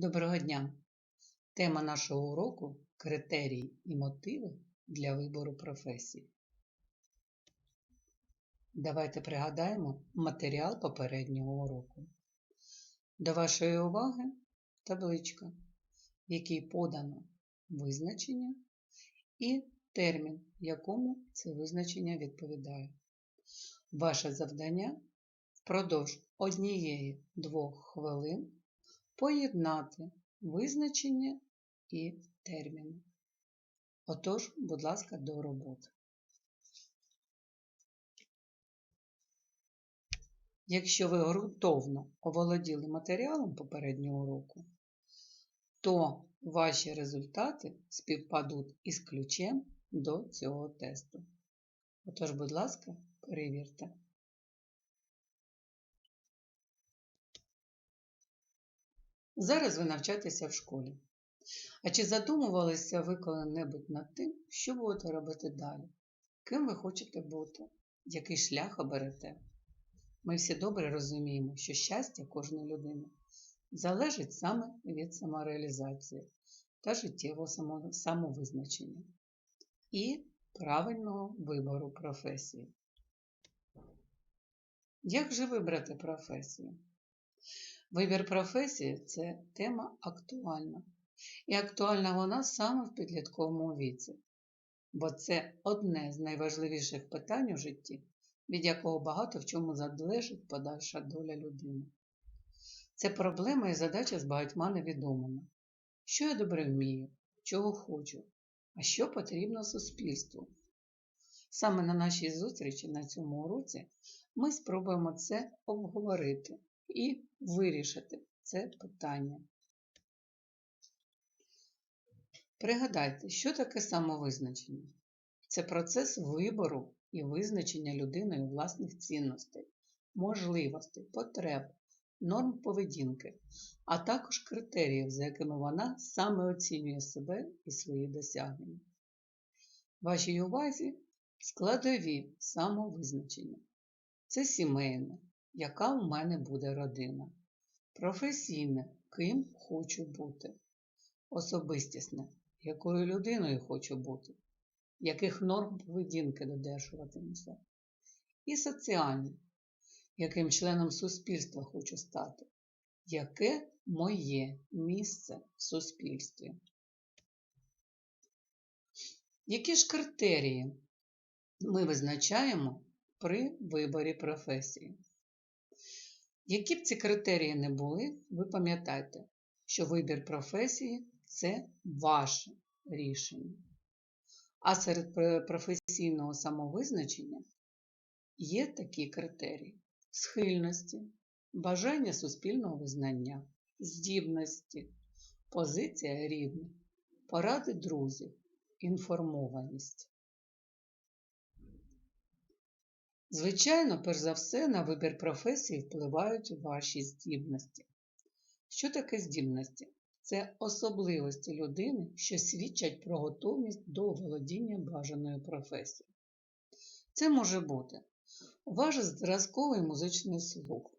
Доброго дня! Тема нашого уроку критерії і мотиви для вибору професії. Давайте пригадаємо матеріал попереднього уроку. До вашої уваги табличка, в якій подано визначення і термін, якому це визначення відповідає. Ваше завдання впродовж однієї-двох хвилин поєднати визначення і терміни. Отож, будь ласка, до роботи. Якщо ви ґрунтовно оволоділи матеріалом попереднього уроку, то ваші результати співпадуть із ключем до цього тесту. Отож, будь ласка, перевірте. Зараз ви навчаєтеся в школі. А чи задумувалися ви коли-небудь над тим, що будете робити далі? Ким ви хочете бути? Який шлях оберете? Ми всі добре розуміємо, що щастя кожної людини залежить саме від самореалізації та життєвого самовизначення і правильного вибору професії. Як же вибрати професію? Вибір професії це тема актуальна. І актуальна вона саме в підлітковому віці, бо це одне з найважливіших питань у житті, від якого багато в чому залежить подальша доля людини. Це проблема і задача з багатьма невідомими. Що я добре вмію, чого хочу, а що потрібно суспільству. Саме на нашій зустрічі на цьому уроці ми спробуємо це обговорити і вирішити це питання. Пригадайте, що таке самовизначення? Це процес вибору і визначення людиною власних цінностей, можливостей, потреб, норм поведінки, а також критеріїв, за якими вона саме оцінює себе і свої досягнення. Вашій увазі складові самовизначення. Це сімейне, яка у мене буде родина, професійне, ким хочу бути, особистісне, якою людиною хочу бути, яких норм поведінки додержуватимуся, і соціальне, яким членом суспільства хочу стати, яке моє місце в суспільстві. Які ж критерії ми визначаємо при виборі професії? Які б ці критерії не були, ви пам'ятайте, що вибір професії це ваше рішення. А серед професійного самовизначення є такі критерії: схильності, бажання суспільного визнання, здібності, позиція рівних, поради друзів, інформованість. Звичайно, перш за все, на вибір професії впливають ваші здібності. Що таке здібності? Це особливості людини, що свідчать про готовність до володіння бажаною професією. Це може бути ваш зразковий музичний слух,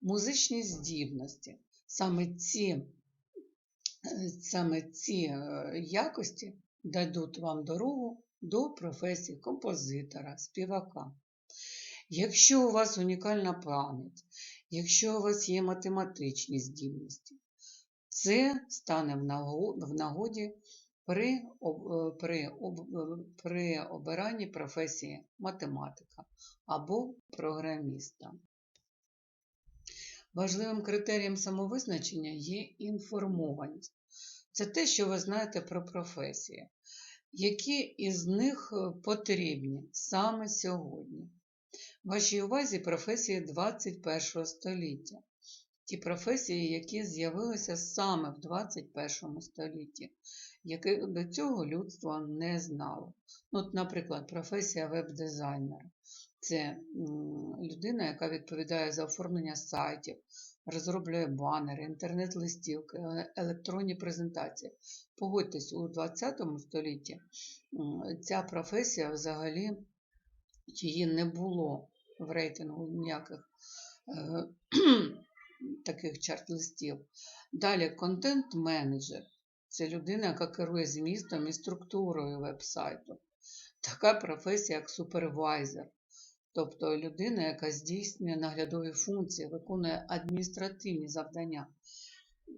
музичні здібності. Саме ці, саме ці е, якості дадуть вам дорогу до професії композитора, співака. Якщо у вас унікальна пам'ять, якщо у вас є математичні здібності, це стане в нагоді при е, при, е, при обиранні професії математика або програміста. Важливим критерієм самовизначення є інформованість. Це те, що ви знаєте про професії, які із них е, потрібні саме сьогодні. Вашій увазі професії 21 століття ті професії, які з'явилися саме в 21 столітті, які до цього людство не знало. Ну, от, Наприклад, професія веб-дизайнера. Це людина, яка відповідає за оформлення сайтів, розроблює банери, інтернет-листівки, е, електронні презентації. Погодьтесь, у 20 столітті ця професія взагалі її не було в рейтингу ніяких е, таких чарт-листів. Далі контент-менеджер. Це людина, яка керує змістом і структурою веб-сайту. Така професія, як супервайзер. Тобто людина, яка здійснює наглядові функції, виконує адміністративні завдання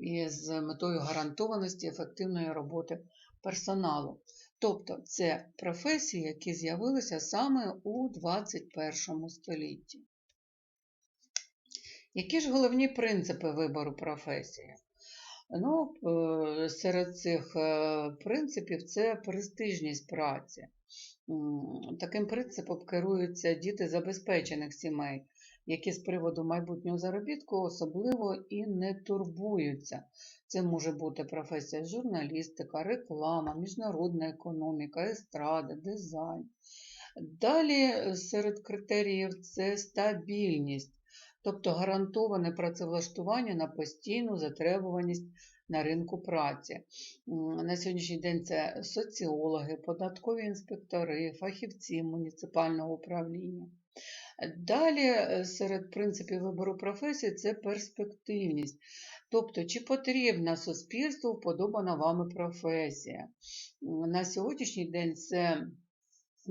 із метою гарантованості ефективної роботи персоналу. Тобто це професії, які з'явилися саме у 21 столітті. Які ж головні принципи вибору професії? Ну, е, серед цих е, принципів це престижність праці. Таким принципом керуються діти забезпечених сімей, які з приводу майбутнього заробітку особливо і не турбуються. Це може бути професія журналістика, реклама, міжнародна економіка, естрада, дизайн. Далі е, серед критеріїв це стабільність, тобто гарантоване працевлаштування на постійну затребуваність на ринку праці. На сьогоднішній день це соціологи, податкові інспектори, фахівці муніципального управління. Далі е, серед принципів вибору професії це перспективність. Тобто, чи потрібна суспільству вподобана вами професія. На сьогоднішній день це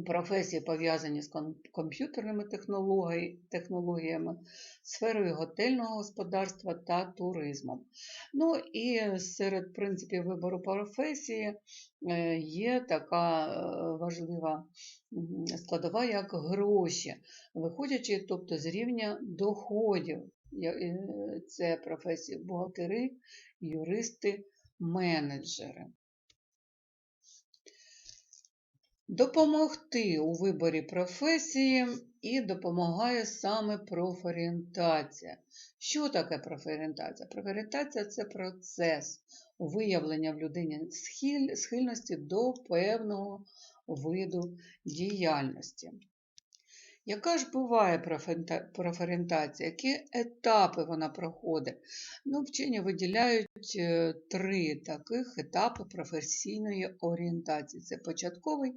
професії пов'язані з комп'ютерними технологіями, сферою готельного господарства та туризмом. Ну і серед принципів вибору професії е, є така е, важлива складова, як гроші, виходячи тобто, з рівня доходів. Е, Це професії бухгалтери, юристи, менеджери. Допомогти у виборі професії і допомагає саме профорієнтація. Що таке профорієнтація? Профорієнтація це процес виявлення в людині схиль- схильності до певного виду діяльності. Яка ж буває профорієнтація? Які етапи вона проходить? Ну, вчені виділяють е, три таких етапи професійної орієнтації: це початковий,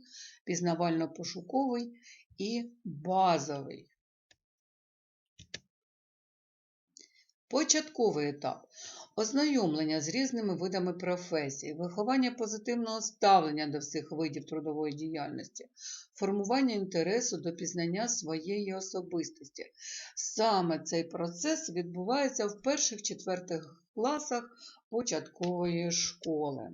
пізнавально-пошуковий і базовий. Початковий етап ознайомлення з різними видами професій, виховання позитивного ставлення до всіх видів трудової діяльності, формування інтересу до пізнання своєї особистості. Саме цей процес відбувається в перших-четвертих класах початкової школи.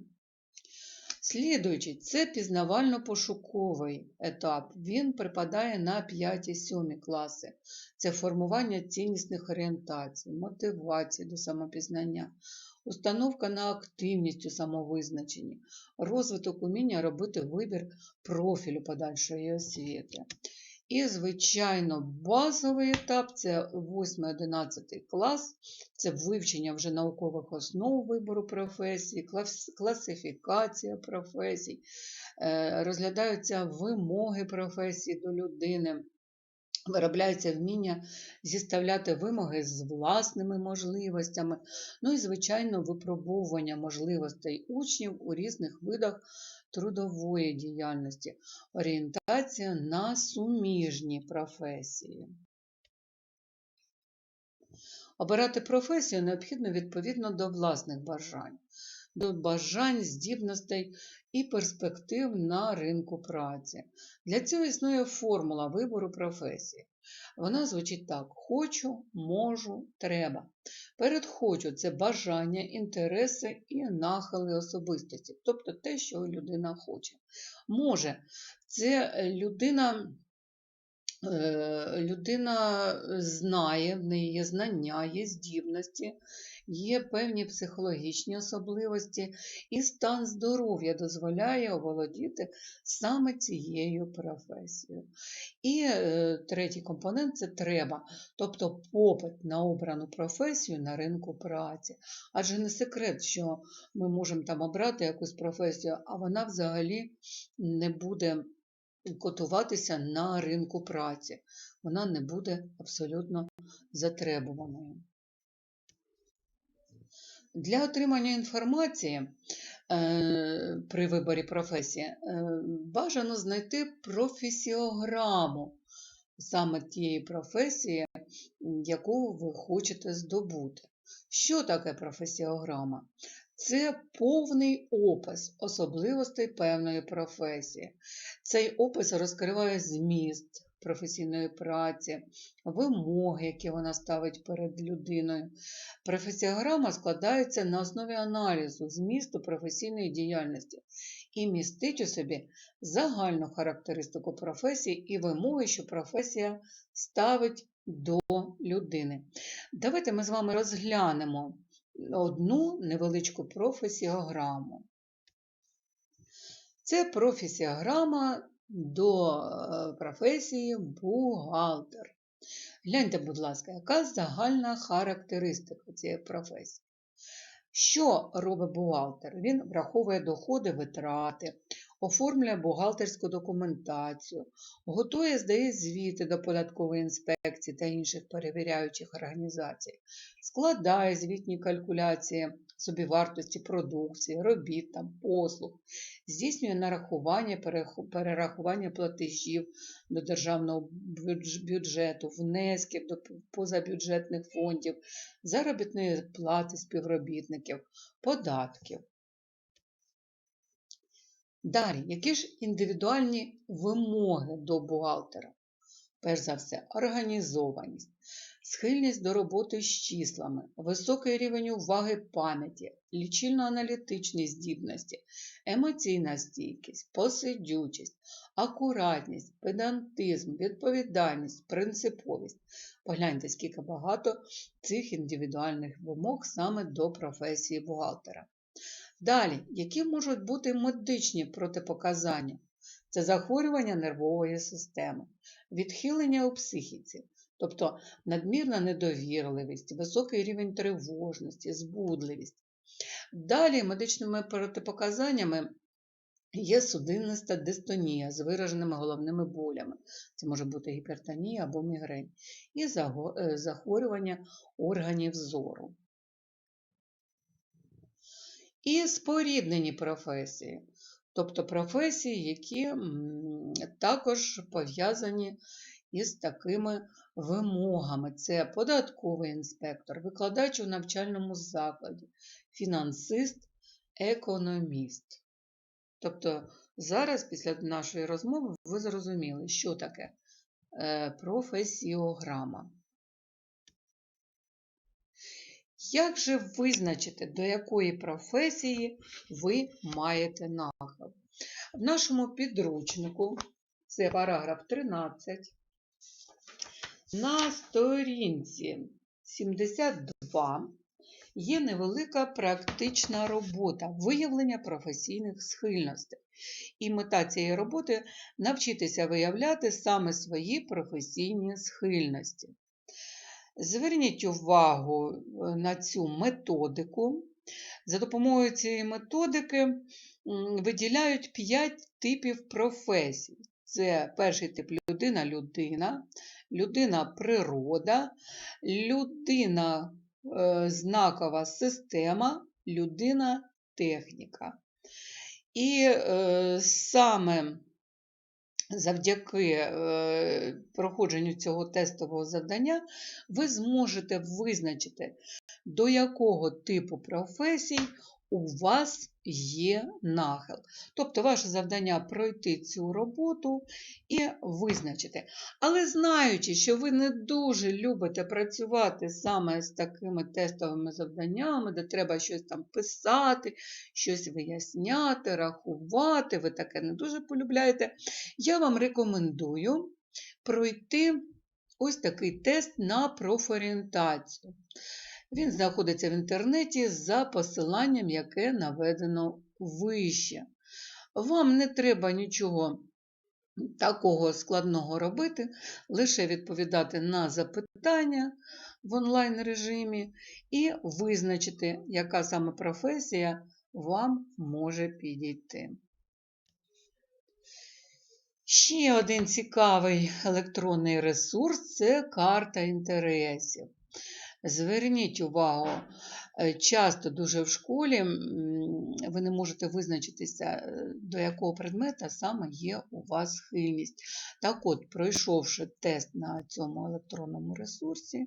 Слідуючий, це пізнавально-пошуковий етап. Він припадає на 5-7 класи. Це формування ціннісних орієнтацій, мотивації до самопізнання, установка на активність у самовизначенні, розвиток уміння робити вибір профілю подальшої освіти. І, звичайно, базовий етап це 8-11 клас, це вивчення вже наукових основ вибору професії, клас- класифікація професій, е, розглядаються вимоги професії до людини, виробляється вміння зіставляти вимоги з власними можливостями, ну і, звичайно, випробовування можливостей учнів у різних видах трудової діяльності, орієнтація на суміжні професії. Обирати професію необхідно відповідно до власних бажань, до бажань, здібностей і перспектив на ринку праці. Для цього існує формула вибору професії. Вона звучить так: хочу, можу, треба. Перед хочу це бажання, інтереси і нахили особистості, тобто те, що людина хоче. Може, це людина. Е, Людина знає, в неї є знання, є здібності, є певні психологічні особливості, і стан здоров'я дозволяє оволодіти саме цією професією. І е, третій компонент це треба, тобто попит на обрану професію на ринку праці. Адже не секрет, що ми можемо там обрати якусь професію, а вона взагалі не буде котуватися на ринку праці. Вона не буде абсолютно затребуваною. Для отримання інформації е, при виборі професії е, бажано знайти професіограму саме тієї професії, яку ви хочете здобути. Що таке професіограма? Це повний опис особливостей певної професії. Цей опис розкриває зміст професійної праці, вимоги, які вона ставить перед людиною. Професіограма складається на основі аналізу змісту професійної діяльності і містить у собі загальну характеристику професії і вимоги, що професія ставить до людини. Давайте ми з вами розглянемо одну невеличку професіограму. Це професіограма до е, професії бухгалтер. Гляньте, будь ласка, яка загальна характеристика цієї професії. Що робить бухгалтер? Він враховує доходи, витрати, оформлює бухгалтерську документацію, готує, здає звіти до податкової інспекції та інших перевіряючих організацій, складає звітні калькуляції собівартості продукції, робіт, там, послуг, здійснює нарахування, перерахування платежів до державного бюджету, внесків до позабюджетних фондів, заробітної плати співробітників, податків. Далі, які ж індивідуальні вимоги до бухгалтера? Перш за все, організованість, схильність до роботи з числами, високий рівень уваги пам'яті, лічильно-аналітичні здібності, емоційна стійкість, посидючість, акуратність, педантизм, відповідальність, принциповість. Погляньте, скільки багато цих індивідуальних вимог саме до професії бухгалтера. Далі, які можуть бути медичні протипоказання? Це захворювання нервової системи, відхилення у психіці, тобто надмірна недовірливість, високий рівень тривожності, збудливість. Далі медичними протипоказаннями є судинниста дистонія з вираженими головними болями. Це може бути гіпертонія або мігрень, і е, захворювання органів зору. І споріднені професії, тобто професії, які також пов'язані із такими вимогами. Це податковий інспектор, викладач у навчальному закладі, фінансист, економіст. Тобто зараз, після нашої розмови, ви зрозуміли, що таке е, професіограма. Як же визначити, до якої професії ви маєте нахил? В нашому підручнику, це параграф 13, на сторінці 72 є невелика практична робота виявлення професійних схильностей. І мета цієї роботи навчитися виявляти саме свої професійні схильності. Зверніть увагу е, на цю методику. За допомогою цієї методики виділяють 5 типів професій. Це перший тип людина людина, людина природа, людина е, знакова система, людина техніка. І е, саме завдяки е, проходженню цього тестового завдання ви зможете визначити, до якого типу професій у вас є нахил. Тобто ваше завдання пройти цю роботу і визначити. Але знаючи, що ви не дуже любите працювати саме з такими тестовими завданнями, де треба щось там писати, щось виясняти, рахувати, ви таке не дуже полюбляєте, я вам рекомендую пройти ось такий тест на профорієнтацію. Він знаходиться в інтернеті за посиланням, яке наведено вище. Вам не треба нічого такого складного робити, лише відповідати на запитання в онлайн режимі і визначити, яка саме професія вам може підійти. Ще один цікавий електронний ресурс це карта інтересів. Зверніть увагу, Е, Часто дуже в школі ви не можете визначитися, е, до якого предмета саме є у вас схильність. Так от, пройшовши тест на цьому електронному ресурсі,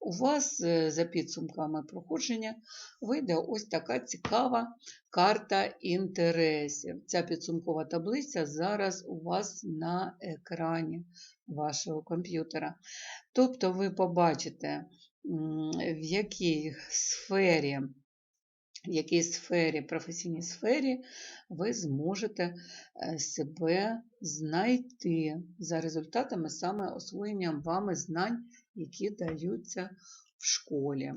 у вас е, за підсумками проходження вийде ось така цікава карта інтересів. Ця підсумкова таблиця зараз у вас на екрані вашого комп'ютера. Тобто ви побачите, в якій сфері, в якій сфері, професійній сфері ви зможете е, себе знайти за результатами саме освоєння вами знань, які даються в школі.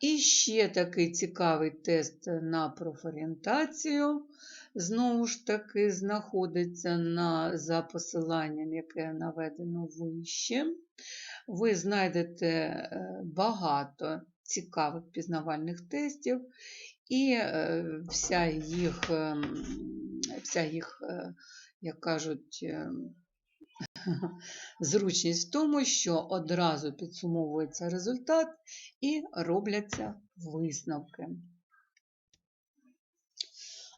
І ще такий цікавий тест на профорієнтацію. Знову ж таки, знаходиться на, за посиланням, яке наведено вище. Ви знайдете е, багато цікавих пізнавальних тестів, і е, вся їх, ем, вся їх е, як кажуть, Зручність в тому, що одразу підсумовується результат і робляться висновки.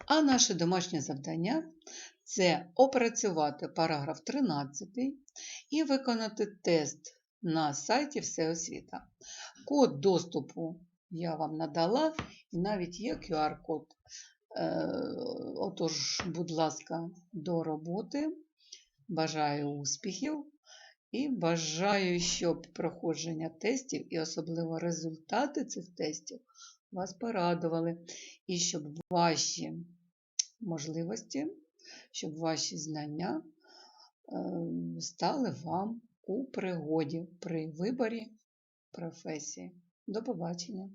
А наше домашнє завдання це опрацювати параграф 13 і виконати тест на сайті Всеосвіта. Код доступу я вам надала, і навіть є QR-код. Е, Отож, будь ласка, до роботи. Бажаю успіхів і бажаю, щоб проходження тестів і особливо результати цих тестів вас порадували, і щоб ваші можливості, щоб ваші знання е, стали вам у пригоді при виборі професії. До побачення!